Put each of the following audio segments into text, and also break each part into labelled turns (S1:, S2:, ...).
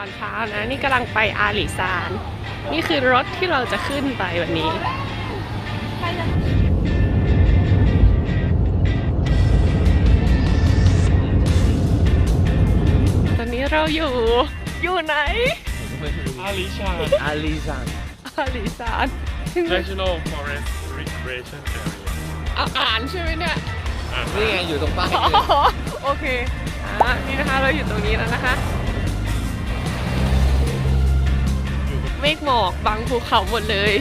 S1: อนเช้านะ นี่กำลังไปอาหลีซาน นี่คือรถที่เราจะขึ้นไปวันนี้ตอนนี้เราอยู่อยู่ไหน
S2: Alishan
S3: Alizan
S1: อาหลีซาน
S2: National Forest Recreation Area
S1: อะอ่านใช่ไหมเนี่ย
S2: อะ
S3: นี่ไงอยู่ตรงป้าย
S1: อ๋อโอเค อะนี่นะคะเราอยู่ตรงนี้แล้วนะคะ เมฆหมอกบังภูเขาหมดเลย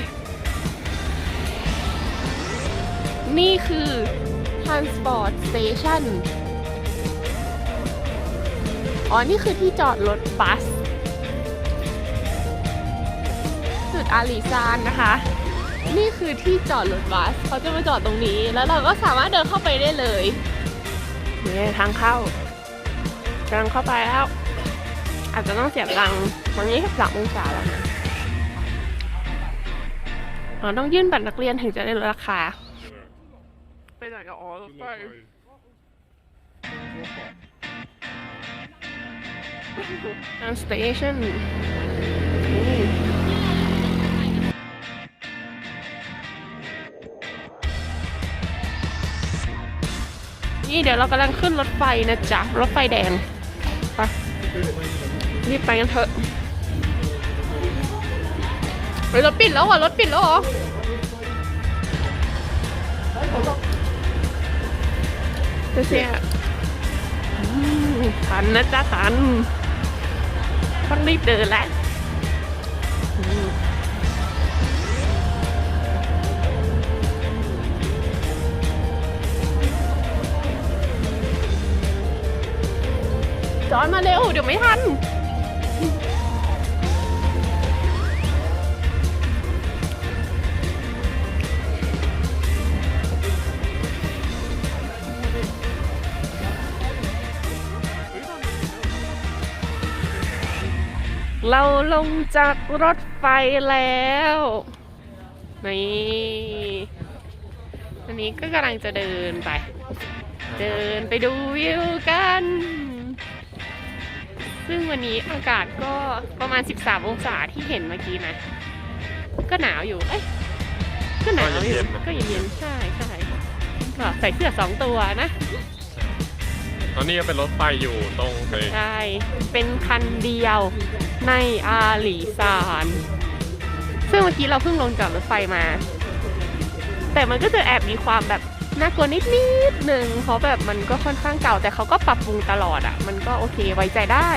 S1: นี่คือ Transport Station อ๋อ นี่คือที่จอดรถบัส จุดอาลีซานนะคะ นี่คือที่จอดรถบัส เขาจะมาจอดตรงนี้ แล้วเราก็สามารถเดินเข้าไปได้เลยนี่ทางเข้ากำลังเข้าไปแล้ว อาจจะต้องเสียบตังค์วันนี้สามองศาแล้วนะ อ๋อต้องยื่นบัตรนักเรียนถึงจะได้ลดราคา ไปไหนกับอ๋อรถไฟทางสเตชันนี่เดี๋ยวเรากำลังขึ้นรถไฟนะจ๊ะ รถไฟแดง ไป รีบไปกันเถอะ เฮ้ยรถปิดแล้วเหรอรถปิดแล้วเหรอเสียอืมทันนะจ๊ะทันต้องรีบเดินแล้วอืมจอนมาเร็วเดี๋ยวไม่ทัน เราลงจากรถไฟแล้วนี่อันนี้ก็กำลังจะเดินไป เดินไปดูวิวกัน ซึ่งวันนี้อากาศก็ประมาณ 13 องศาที่เห็นเมื่อกี้นะ ก็หนาวอยู่ เอ้ย ก็หนาวอยู่ ก็เย็นๆใช่ใช่ก็ใส่เสื้อสองตัวนะ
S2: ตอนนี้ก็เป็นรถไฟอยู่ตรงไป
S1: ใช่ เป็นคันเดียวในอาหลีซาน ซึ่งเมื่อกี้เราเพิ่งลงจากรถไฟมา แต่มันก็จะแอบมีความแบบน่ากลัวนิดนิดหนึ่งเพราะแบบมันก็ค่อนข้างเก่าแต่เขาก็ปรับปรุงตลอดอะ่ะ มันก็โอเคไว้ใจได้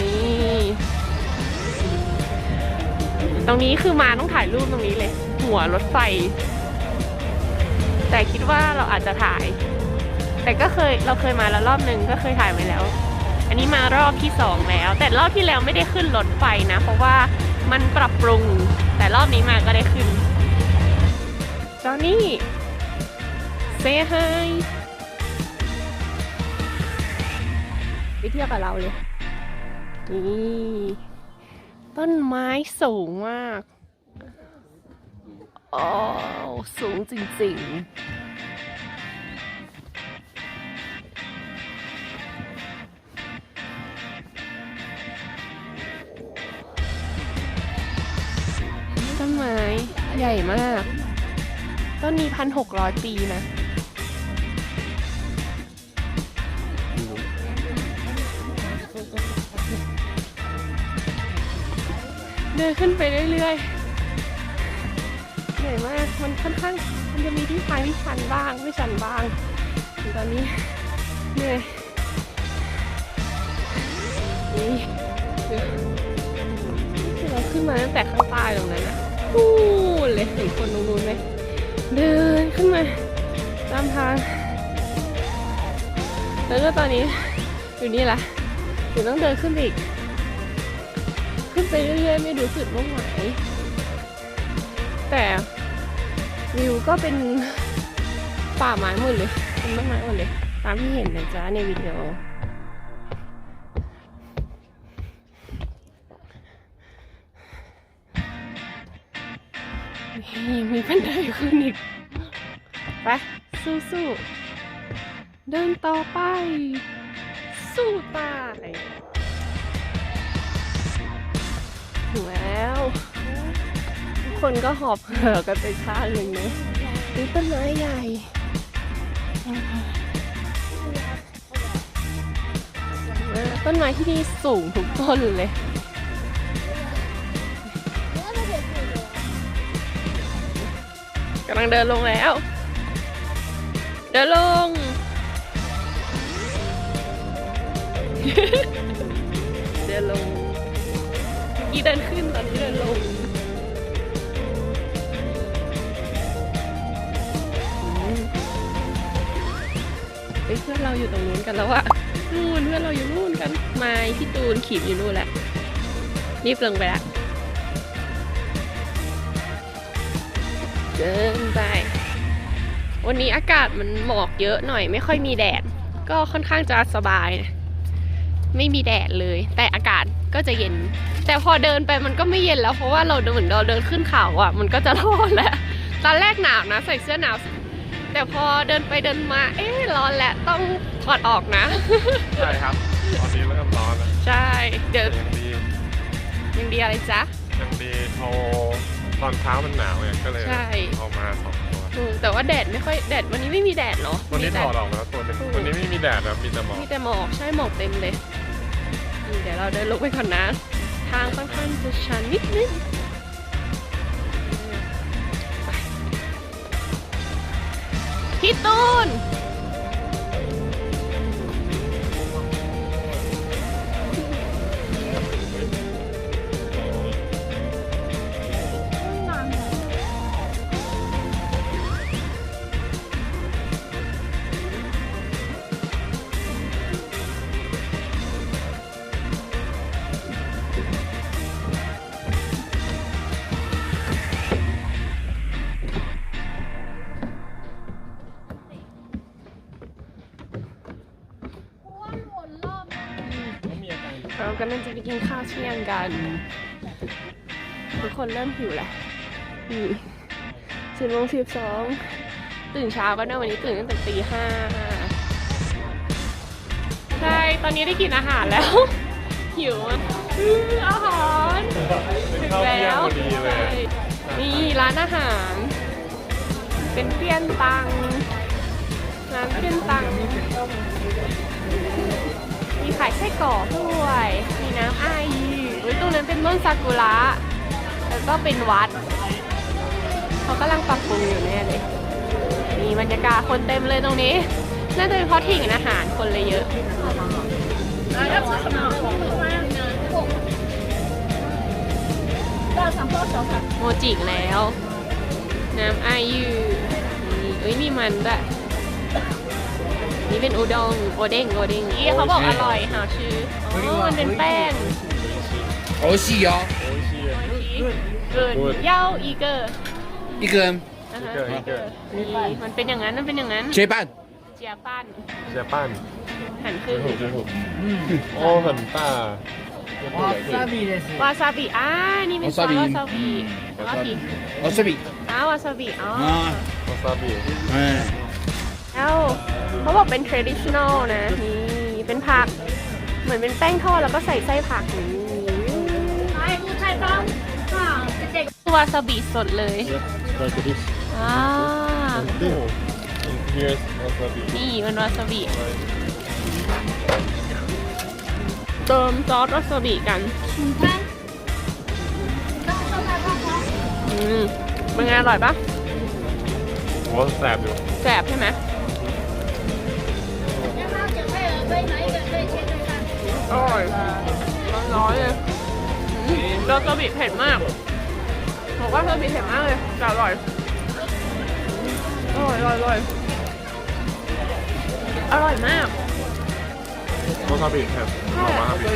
S1: นี่ ตรงนี้คือมาต้องถ่ายรูปตรงนี้เลย หัวรถไฟ แต่คิดว่าเราอาจจะถ่าย แต่ก็เคยเราเคยมาแล้วรอบหนึ่งก็เคยถ่ายไว้แล้ว อันนี้มารอบที่สองแล้ว แต่รอบที่แล้วไม่ได้ขึ้นรถไฟนะ เพราะว่ามันปรับปรุง แต่รอบนี้มาก็ได้ขึ้นจอห์นนี่ say hi ไปเที่ยวกับเราเลย นี่ต้นไม้สูงมาก โอ้ สูงจริง ๆ ต้นไม้ใหญ่มาก ต้นนี้พันหกร้อยปีนะ เดินขึ้นไปเรื่อยๆ เหนื่อยมาก มันค่อนข้าง มันจะมีที่ทางที่ชันบ้าง ไม่ชันบ้าง ตอนนี้เหนื่อยนี่เดี๋ยวที่เราขึ้นมาตั้งแต่ข้างใต้ตรงนั้นอะ นู่นเลยเห็นคนตรงนู้นไหมเดินขึ้นมาตามทางแล้วก็ตอนนี้อยู่นี่แหละเดี๋ยวต้องเดินขึ้นอีก ขึ้นไปเรื่อยๆ ไม่รู้สึกว่าไหวแต่วิวก็เป็นป่าไม้หมดเลยเป็นต้นไม้หมดเลย ตามที่เห็นนะจ๊ะในวิดีโอ นี่มีบันไดขึ้นอีก ไป สู้ๆ เดินต่อไป สู้ตายถึงแล้ว ทุกคนก็หอบเหือกันไปข้างหนึ่งนะนี่ต้นไม้ใหญ่ ต้นไม้ที่นี่สูงทุกต้นเลยำลังเดินลงแล้ว เดินลง เดินลงเมื่อกี้เดินขึ้นตอนนี้เดินลงอืมเฮ้ยเพื่อนเราอยู่ตรงนู้นกันแล้วอะนู่นเพื่อนเราอยู่นู่นกันไม้พี่ตูนขีบอยู่นู่นแหละรีบลงไปละ เดินไป วันนี้อากาศมันหมอกเยอะหน่อย ไม่ค่อยมีแดด ก็ค่อนข้างจะสบายนะไม่มีแดดเลย แต่อากาศก็จะเย็น แต่พอเดินไปมันก็ไม่เย็นแล้ว เพราะว่าเราเดินเหมือนเราเดินขึ้นเขาอะ มันก็จะร้อนแล้ว ตอนแรกหนาวนะใส่เสื้อหนาว แต่พอเดินไปเดินมา เอ๊ะร้อนแล้วต้องถอดออกนะ
S2: ใช่ครับ ตอนนี้เริ่มร้อนแล้ว
S1: ใช่ เดี๋ยว
S2: แต่ยังดี
S1: ยังดีอะไรจ๊ะ
S2: ยังดีโทร ตอนเช้ามันหนาวไงก็เลย
S1: ใช่
S2: เอามาสองตัว
S1: อืมแต่ว่าแดดไม่ค่อยแดดวันนี้ไม่มีแดดเนาะ
S2: วันนี้
S1: มี
S2: ถ
S1: แต่
S2: อดออกมาแล้วตัวหนึง
S1: ถูก
S2: วันนี้ไม่มีแดดแล้วมีแต่หมอก
S1: มีแต่หมอกใช่หมอกเต็มเลยอืมเดี๋ยวเราเดินลงไปก่อนนะ ทางค่อนข้างจะชันนิดนึงไปพี่ตูนำลังจะไปกินข้าวเที่ยงกัน ทุกคนเริ่มหิวแล้วนี่สิบโมงสิบสองตื่นเช้ากันนะวันนี้ตื่นตั้งแต่ตีห้าใช่ ตอนนี้ได้กินอาหารแล้ว หิวอะอื้ออาหารถึง
S2: เข้าเที่ย
S1: แล้
S2: ง
S1: ว
S2: พอดีเลย
S1: ใช่นี่ร้านอาหาร เป็นเปี้ยนตังร้านเปี้ยนตัง มีขายไส้กรอกด้วย มีน้ำไอยอุ้ยตรงนั้นเป็นต้นซากุระ แล้วก็เป็นวัด เขากำลังปรับปรุงอยู่แน่เลย มีบรรยากาศคนเต็มเลยตรงนี้ น่าจะเป็นเพราะถิ่นอาหารคนเลยเยอะโมจิกแล้ว น้ำไอยูนี่เอ้ยมีมันด้วย นี่เป็นอุด้งโอเด้งโอเด้งนี่เขาบอกอร่อยหาชื่ออ๋อมันเป็นแป้ง
S2: โอ้ชิโอ
S1: เกินเย้าอีเกอร์
S2: อีเกอร์อีเกอร์
S1: มันเป็นอย่างนั้นมันเป็นอย่างนั้น
S3: เชปัน
S1: เจียปัน
S2: เจียปัน
S1: หันขึ้น
S2: โอ้หัน
S4: ตาวาซาบิ
S1: วาซาบิอ่านี่เป็นวาซาบิวาซาบิวาซาบิ
S3: ว
S1: อ่าวาซาบิอ๋อ
S2: วาซาบิ
S1: เอ้า เขาบอกเป็น traditional นะนี่เป็นผัก เหมือนเป็นแป้งทอดแล้วก็ใส่ไส้ผักนี่วาซาบิสดเลยอ่า
S2: here's วาซาบิ
S1: นี่มันวาซาบิ เติมซอสวาซาบิกัน อืมเป็นไงอร่อยปะ
S2: โอ้แสบอยู่
S1: แสบใช่ไหม อร่อยร้อนๆเลยอืมวาซาบิเผ็ดมากบอกว่าวาซาบิเผ็ดมากเลยแต่อร่อยอร่อยอร่อยอร่อยอร่อยมาก
S2: วาซาบิแทนวาซาบิ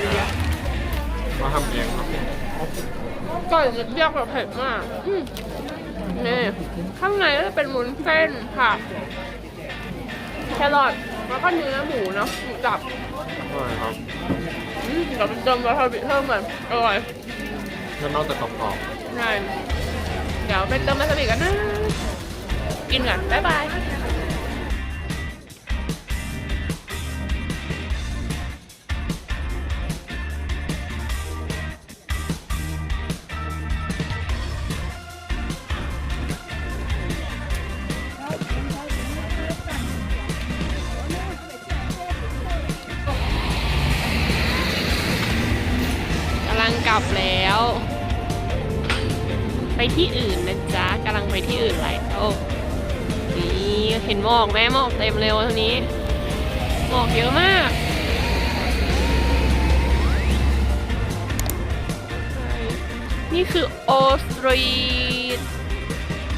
S2: มาทำเองครับ
S1: ก่อนจะเรียกแบบเผ็ดมากอืมนี่ข้างในก็จะเป็นมุนเส้นผักแครอท แล้วก็เนื้อหมูเนาะหมูสับ
S2: อร่อยครับ
S1: อืมเดี๋ยวไปเติมวาซาบิเพิ่มมันอร่อย
S2: งั้นนอกจากกรอบ
S1: ใช่เดี๋ยวไปเติมวาซาบิกันนะกินกันบ๊ายบาย ที่อื่นนะจ๊ะกำลังไปที่อื่นแล้วนี่เห็นหมอกไหมหมอกเต็มเลยวันนี้หมอกเยอะมากนี่คือโอสตรีท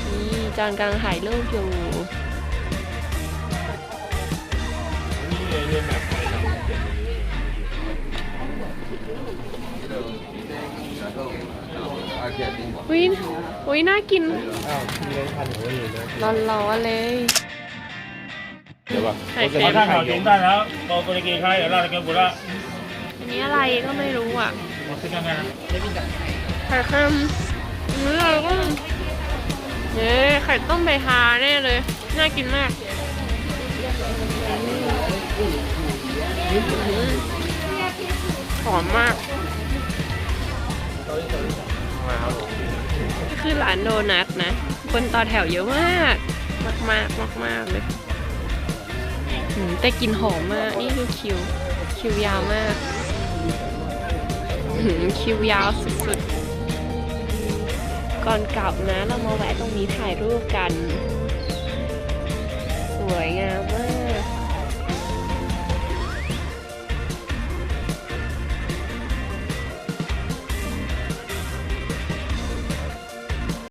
S1: นี่จอนกำลังถ่ายรูปอยู่ อุ้ยอุ้ยน่ากิน
S2: ร้อน
S1: ๆเลย
S2: เดี๋ยวว่า
S1: ไข่
S2: เค็ม
S1: ถ้า
S2: ได้
S1: แล้
S2: ว
S5: โต
S2: ก
S5: เรกี
S2: ใค
S5: รเดี๋ยวเราจะก็บบุระ
S1: อันนี้อะไรก็ไม่รู้อะไข่เค็มอนนี้อะไรก็เย้ไข่ต้มใบฮาแน่เลย น่ากินมากหอมมาก
S2: มาครับผม
S1: นี่คือร้านโดนัทนะ คนต่อแถวเยอะมาก มากมากมากมากเลยแต่กลินหอมมาก นี่คือคิว คิวยาวมาก คิวยาวสุดๆ ก่อนกลับนะ เรามาแวะตรงนี้ถ่ายรูปกัน สวยงามมาก